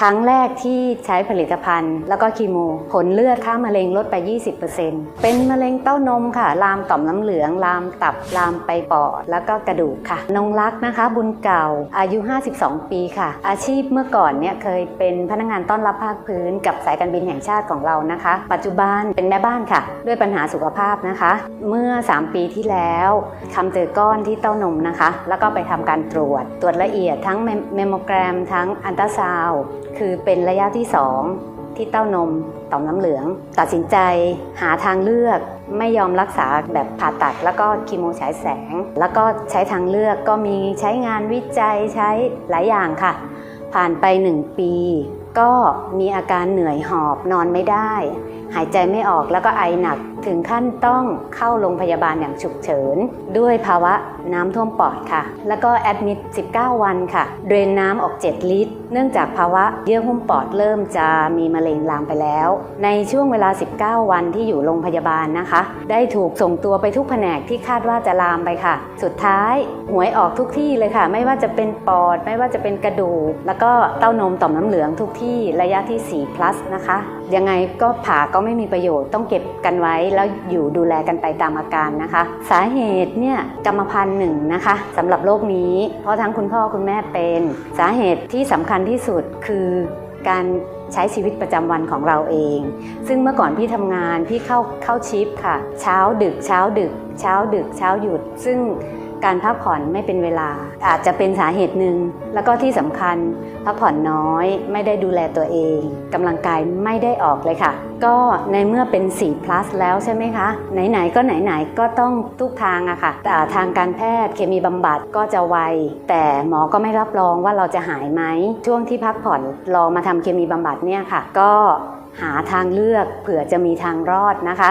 ครั้งแรกที่ใช้ผลิตภัณฑ์ แล้วก็คีโม ผลเลือดค่ามะเร็งลดไป 20%เป็นมะเร็งเต้านมค่ะ ลามต่อมน้ำเหลือง ลามตับ ลามไปปอด แล้วก็กระดูกค่ะ นงรักนะคะ บุญเก่า อายุ 52 ปีค่ะ อาชีพเมื่อก่อนเนี่ยเคยเป็นพนักงานต้อนรับภาคพื้น กับสายการบินแห่งชาติของเรานะคะ ปัจจุบันเป็นแม่บ้านค่ะ ด้วยปัญหาสุขภาพนะคะ เมื่อ 3 ปีที่แล้วทำเจอก้อนที่เต้านมนะคะ แล้วก็ไปทำการตรวจ ตรวจละเอียดทั้งเมมโมแกรม ทั้งอันตราซาว คือเป็นระยะที่2ที่เต้านมต่อมน้ำเหลือง ตัดสินใจหาทางเลือกไม่ยอมรักษาแบบผ่าตัด แล้วก็คีโมฉายแสง แล้วก็ใช้ทางเลือกก็มีใช้งานวิจัยใช้หลายอย่างค่ะ ผ่านไป1ปี ก็มีอาการเหนื่อยหอบนอนไม่ได้ หายใจไม่ออกแล้วก็ไอหนัก ถึงขั้นต้องเข้าโรงพยาบาลอย่างฉุกเฉิน ด้วยภาวะน้ำท่วมปอดค่ะ แล้วก็แอดมิด 19 วันค่ะ เดรนน้ำออก 7 ลิตร เนื่องจากภาวะเยื่อหุ้มปอดเริ่มจะมีมะเร็งลามไปแล้ว ในช่วงเวลา 19 วันที่อยู่โรงพยาบาลนะคะ ได้ถูกส่งตัวไปทุกแผนกที่คาดว่าจะลามไปค่ะ สุดท้ายหวยออกทุกที่เลยค่ะ ไม่ว่าจะเป็นปอด ไม่ว่าจะเป็นกระดูก แล้วก็เต้านมต่อมน้ำเหลืองทุกที่ระยะที่ 4 plus นะคะ ยังไงก็ผ่าก็ไม่มีประโยชน์ต้องเก็บกันไว้แล้วอยู่ดูแลกันไปตามอาการนะคะ สาเหตุเนี่ยกรรมพันธุ์หนึ่งนะคะสำหรับโรคนี้ เพราะทั้งคุณพ่อคุณแม่เป็นสาเหตุที่สำคัญที่สุดคือการใช้ชีวิตประจำวันของเราเอง ซึ่งเมื่อก่อนพี่ทำงานพี่เข้าเข้าชิปค่ะ เช้าดึกเช้าดึก เช้าดึกเช้าหยุด ซึ่ง การพักผ่อนไม่เป็นเวลา อาจจะเป็นสาเหตุหนึ่ง แล้วก็ที่สำคัญพักผ่อนน้อยไม่ได้ดูแลตัวเองกำลังกายไม่ได้ออกเลยค่ะ ก็ในเมื่อเป็น 4 plus แล้วใช่ไหมคะ ไหนๆก็ไหนๆก็ต้องทุกทางอะค่ะแต่ทางการแพทย์เคมีบำบัดก็จะไว แต่หมอก็ไม่รับรองว่าเราจะหายไหม ช่วงที่พักผ่อนรอมาทำเคมีบำบัดเนี่ยค่ะ ก็หาทางเลือกเผื่อจะมีทางรอดนะคะ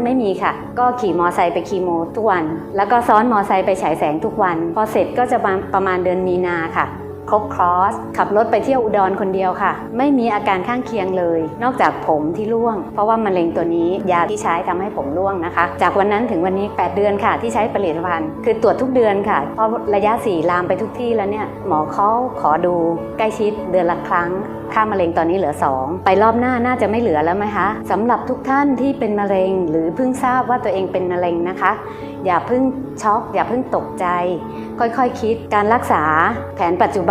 ไม่มีค่ะ ก็ขี่มอไซค์ไปคีโมทุกวัน แล้วก็ซ้อนมอไซค์ไปฉายแสงทุกวัน พอเสร็จก็จะประมาณเดือนมีนาค่ะ ครบครอสขับรถไปเที่ยวอุดรคนเดียวค่ะ ไม่มีอาการข้างเคียงเลย นอกจากผมที่ร่วง เพราะว่ามะเร็งตัวนี้ยาที่ใช้ทำให้ผมร่วงนะคะ จากวันนั้นถึงวันนี้ 8 เดือนค่ะ ที่ใช้ผลิตภัณฑ์ คือตรวจทุกเดือนค่ะ เพราะระยะ 4 ลามไปทุกที่แล้วเนี่ยหมอเขาขอดูใกล้ชิดเดือนละครั้งค่ามะเร็งตอนนี้เหลือ 2 ไปรอบหน้าน่าจะไม่เหลือแล้วไหมคะสำหรับทุกท่านที่เป็นมะเร็ง หรือเพิ่งทราบว่าตัวเองเป็นมะเร็งนะคะ อย่าเพิ่งช็อก อย่าเพิ่งตกใจ ค่อยๆคคิดการรักษาแผนปัจจุบัน